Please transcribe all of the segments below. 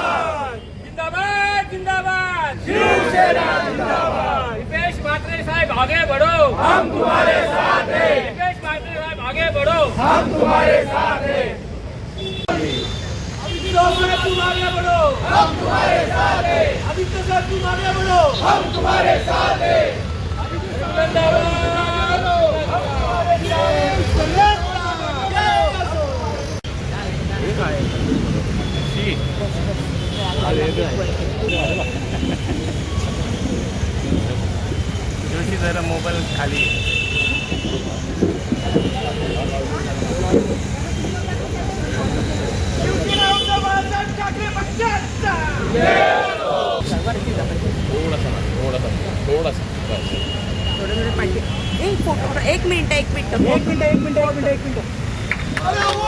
जिंदाबाद जिंदाबाद शिवसेना जिंदाबाद दीपेश मात्रे साहेब आगे बढ़ो हम तुम्हारे साथ हैं दीपेश मात्रे साहेब आगे बढ़ो हम तुम्हारे साथ हैं अभिजीत साहब तुम आगे बढ़ो हम तुम्हारे साथ हैं आदित्य साहब तुम आगे बढ़ो हम तुम्हारे साथ हैं जिंदाबाद हम तुम्हारे जोशी जरा मोबाईल खाली. एक फोटो एक मिनिट एक मिनिट एक मिनिट एक मिनिट एक मिनिट एक मिनिट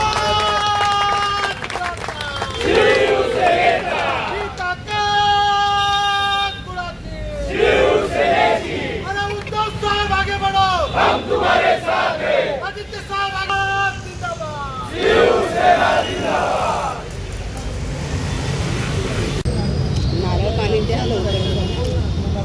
उद्धव साहब आगे बढ़ो हम तुम्हारे साथ हैं आदित्य साहब आगे जिंदाबाद नारळ पाणी द्या लवकर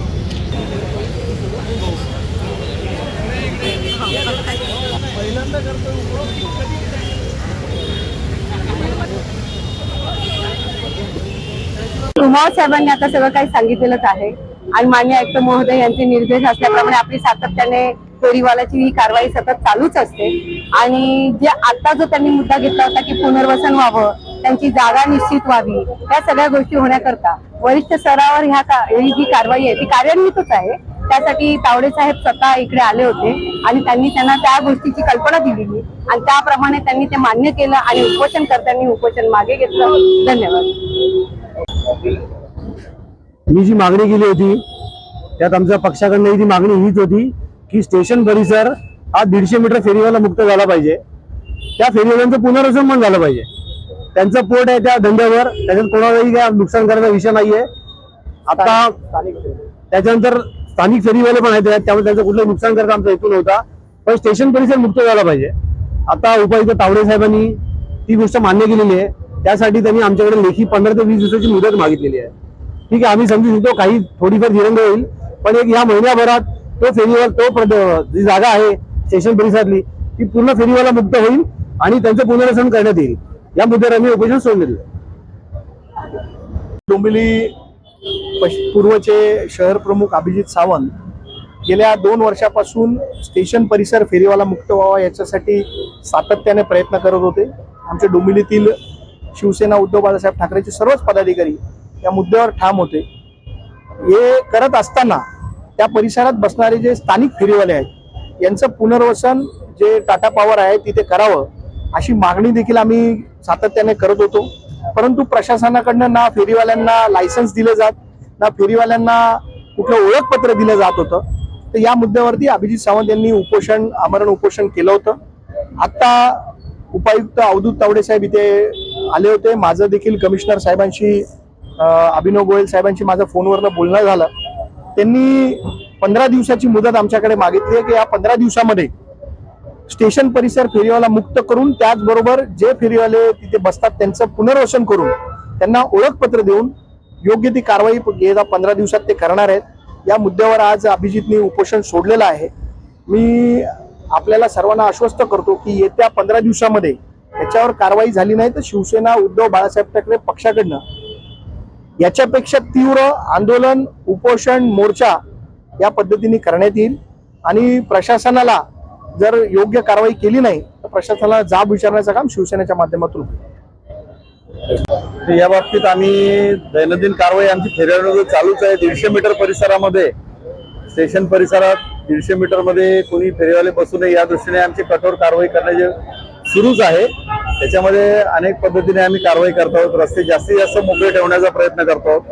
कुमार साहेबांनी आता सगळं काही सांगितलेलंच आहे. आणि मान्य आयुक्त महोदय यांचे निर्देश असल्याप्रमाणे आपली सातत्याने फेरीवाल्याची ही कारवाई सतत चालूच असते. आणि जे आता जो त्यांनी मुद्दा घेतला होता की पुनर्वसन व्हावं त्यांची जागा निश्चित व्हावी या सगळ्या गोष्टी होण्याकरता वरिष्ठ स्तरावर ह्या का- ही जी कारवाई आहे ती कार्यान्वितच आहे. त्यासाठी तावडे साहेब स्वतः इकडे आले होते. आणि त्यांनी त्यांना त्या गोष्टीची कल्पना दिलेली. आणि त्याप्रमाणे त्यांनी ते मान्य केलं आणि उपोषणकर्त्यांनी उपोषण मागे घेतलं. धन्यवाद. मी जी मागणी केली होती त्यात आमच्या पक्षाकडनं ती मागणी हीच होती की स्टेशन परिसर हा दीडशे मीटर फेरीवाला मुक्त झाला पाहिजे. त्या फेरीवाल्यांचं पुनर्वसन पण झालं पाहिजे. त्यांचं पोट आहे त्या धंद्यावर त्याच्यात कोणालाही काय नुकसान करायचा विषय नाहीये. आता त्याच्यानंतर स्थानिक फेरीवाले पण आहेत त्यामुळे त्यांचं कुठलं नुकसान करता आमचा हेतू नव्हता. पण स्टेशन परिसर मुक्त झाला पाहिजे. आता उपायुक्त तावडे साहेबांनी ती गोष्ट मान्य केलेली आहे. त्यासाठी त्यांनी आमच्याकडे लेखी पंधरा ते वीस दिवसाची मुदत मागितलेली आहे. ठीक आहे आम्ही समजू शकतो काही थोडीफार दिरंग होईल. पण एक या महिन्याभरात तो फेरीवाला तो जी जागा आहे स्टेशन परिसरातली ती पूर्ण फेरीवाला मुक्त होईल आणि त्यांचं पुनर्वसन करण्यात येईल. या मुद्द्यावर आम्ही उपोषण सोडलेलं आहे. डोंबिवली पश- पूर्वचे शहर प्रमुख अभिजित सावंत गेल्या दोन वर्षापासून स्टेशन परिसर फेरीवाला मुक्त व्हावा याच्यासाठी सातत्याने प्रयत्न करत होते. आमच्या डोंबिवलीतील शिवसेना उद्धव बाळासाहेब ठाकरेचे सर्वच पदाधिकारी या मुद्द्यावर ठाम होते. हे करत असताना त्या परिसरात बसणारे जे स्थानिक फेरीवाले आहेत यांचं पुनर्वसन जे टाटा पॉवर आहे तिथे करावं अशी मागणी देखील आम्ही सातत्याने करत होतो. परंतु प्रशासनाकडनं ना फेरीवाल्यांना लायसन्स दिलं जात ना फेरीवाल्यांना कुठलं ओळखपत्र दिलं जात होतं. तर या मुद्द्यावरती अभिजित सावंत यांनी उपोषण आमरण उपोषण केलं होतं. आता उपायुक्त अवधूत तावडे साहेब इथे आले होते. माझं देखील कमिशनर साहेबांशी अभिनव गोयल साहेबांशी माझं फोनवरनं बोलणं झालं. त्यांनी पंधरा दिवसाची मुदत आमच्याकडे मागितली आहे की या पंधरा दिवसामध्ये स्टेशन परिसर फेरीवाला मुक्त करून त्याचबरोबर जे फेरीवाले तिथे बसतात त्यांचं पुनर्वसन करून त्यांना ओळखपत्र देऊन योग्य ती कारवाई गेल्या पंधरा दिवसात ते करणार आहेत. या मुद्द्यावर आज अभिजितने उपोषण सोडलेलं आहे. मी आपल्याला सर्वांना आश्वस्त करतो की येत्या पंधरा दिवसामध्ये याच्यावर कारवाई झाली नाही तर शिवसेना उद्धव बाळासाहेब ठाकरे पक्षाकडनं याच्यापेक्षा तीव्र आंदोलन उपोषण मोर्चा या पद्धतीने करण्यात येईल आणि प्रशासनाला जर योग्य कारवाई केली नाही तर प्रशासनाला जाब विचारण्याचं काम शिवसेनेच्या माध्यमातून या बाबतीत आम्ही दैनंदिन कारवाई आमची फेऱ्यावर चालूच आहे. दीडशे मीटर परिसरामध्ये स्टेशन परिसरात दीडशे मीटरमध्ये कोणी फेरीवाले बसू नये या दृष्टीने आमची कठोर कारवाई करण्याचे सुरूच आहे. त्याच्यामध्ये अनेक पद्धतीने आम्ही कारवाई करत आहोत. रस्ते जास्तीत जास्त मोकळे ठेवण्याचा प्रयत्न करतो आहोत.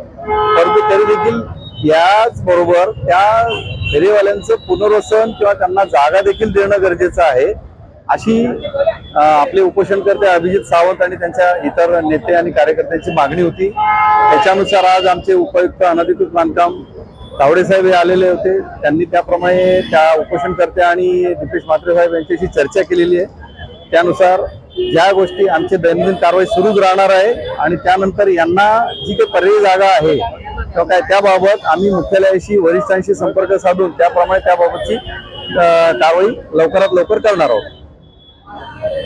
परंतु तरी देखील याचबरोबर त्या फेरीवाल्यांचं पुनर्वसन किंवा त्यांना जागा देखील देणं गरजेचं आहे अशी आपले उपोषणकर्ते अभिजित सावंत आणि त्यांच्या इतर नेते आणि कार्यकर्त्यांची मागणी होती. त्याच्यानुसार आज आमचे उपायुक्त अनधिकृत बांधकाम तावडे साहेब हे आलेले होते. त्यांनी त्याप्रमाणे त्या उपोषणकर्ते आणि दीपेश म्हात्रे साहेब यांच्याशी चर्चा केलेली आहे. त्यानुसार ज्या गोष्टी आमची दैनंदिन कारवाई सुरूच राहणार आहे आणि त्यानंतर यांना जी काही पर्यायी जागा आहे किंवा काय त्याबाबत आम्ही मुख्यालयाशी वरिष्ठांशी संपर्क साधून त्याप्रमाणे त्याबाबतची कारवाई लवकरात लवकर करणार आहोत.